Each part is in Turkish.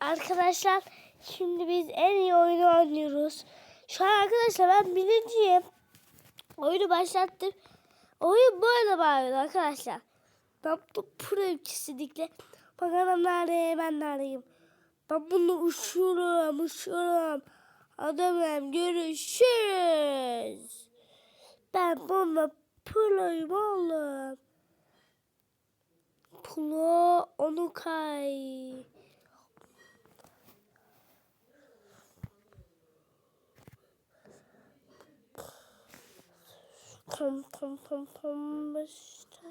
Arkadaşlar şimdi biz en iyi oyunu oynuyoruz. Şu an arkadaşlar ben birinciyim. Oyunu başlattım. Oyun böyle bağırıyor arkadaşlar. Ben bu proyum kesinlikle. Bakalım nerede ben neredeyim. Ben bunu uçurum uçurum. Adamım görüşürüz. Ben bununla proyum oğlum. Pro onu kay. Pom pom pom pom işte.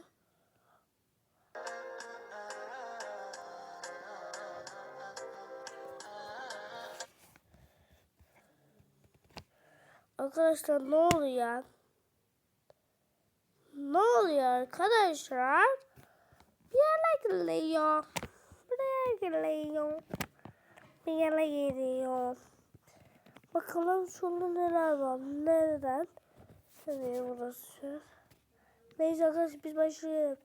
Arkadaşlar ne oluyor? Ne oluyor arkadaşlar? Bir yere geliyor. Buraya geliyor. Bir yere geliyor. Bakalım şurada neler var. Nereden? Nereye burası? Neyse arkadaşlar biz başlayalım.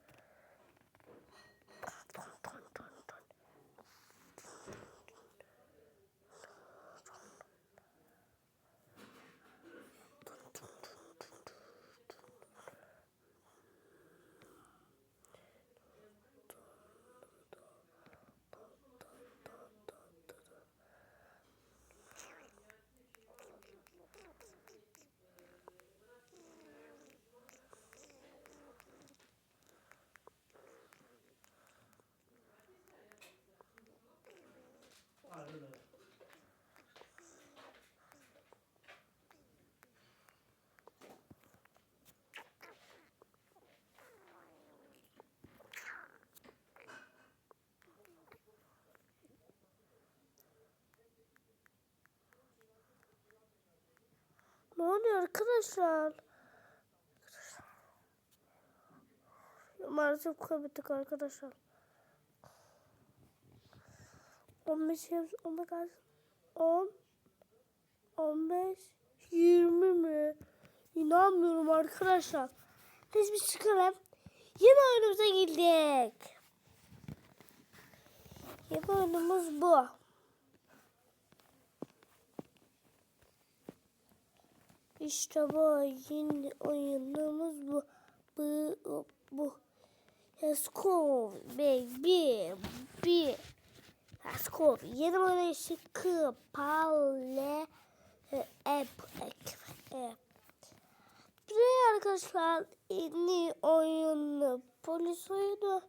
Ne oluyor arkadaşlar? Maalesef kaybettik arkadaşlar. 15 15 kaç? 10 15 20 mi? İnanmıyorum arkadaşlar. Biz bir çıkalım. Yeni oyunumuza girdik. Yeni oyunumuz bu. İşte bu yeni oyunumuz bu. Bu bu. Let's go baby. Bir. Let's go. Yeni oyuna şıkkı. Paule. App. App. Buraya arkadaşlar yeni oyunu. Polis oyunu.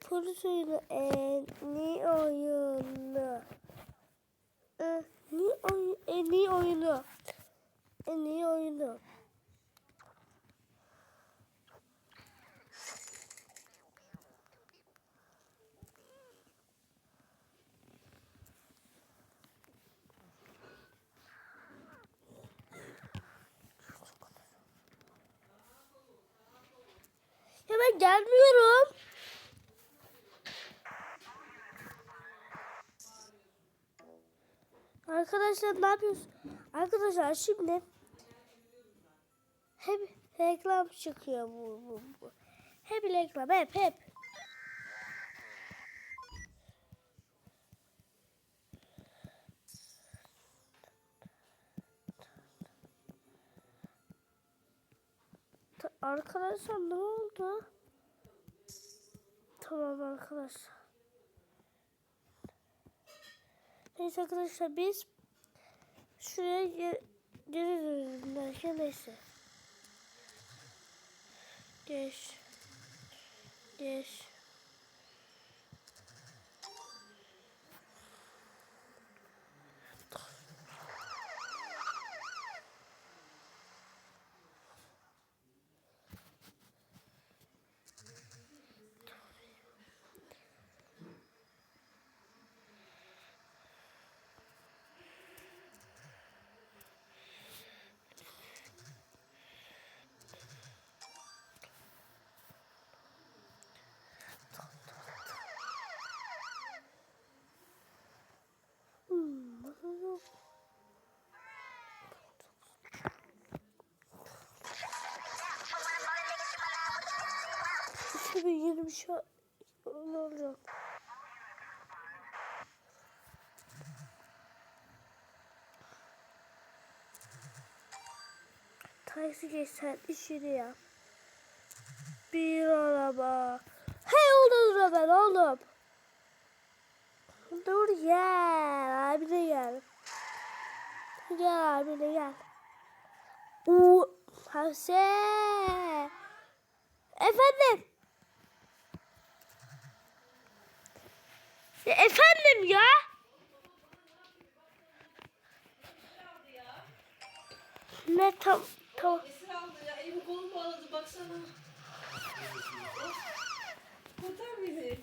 Polis oyunu. En iyi oyunu. En iyi oyunu. En iyi oyunu. En iyi oyunu. Ya ben gelmiyorum. Arkadaşlar ne yapıyorsun? Arkadaşlar şimdi hep reklam çıkıyor bu, bu, bu. Hep reklam hep hep. Arkadaşlar ne oldu? Tamam arkadaşlar. Neyse arkadaşlar biz şuraya ge- geri dönelim neyse. Geç. Geç. bir şey olacak. Taksi geçsen işini yap. Bir araba. Hey oldu ben oğlum. Dur gel abi de gel. Gel abi de gel. U Hafse. Efendim. Ya efendim ya. Ne tam tam. Esir aldı ya. Elimi kolumu bağladı baksana. Kurtar beni.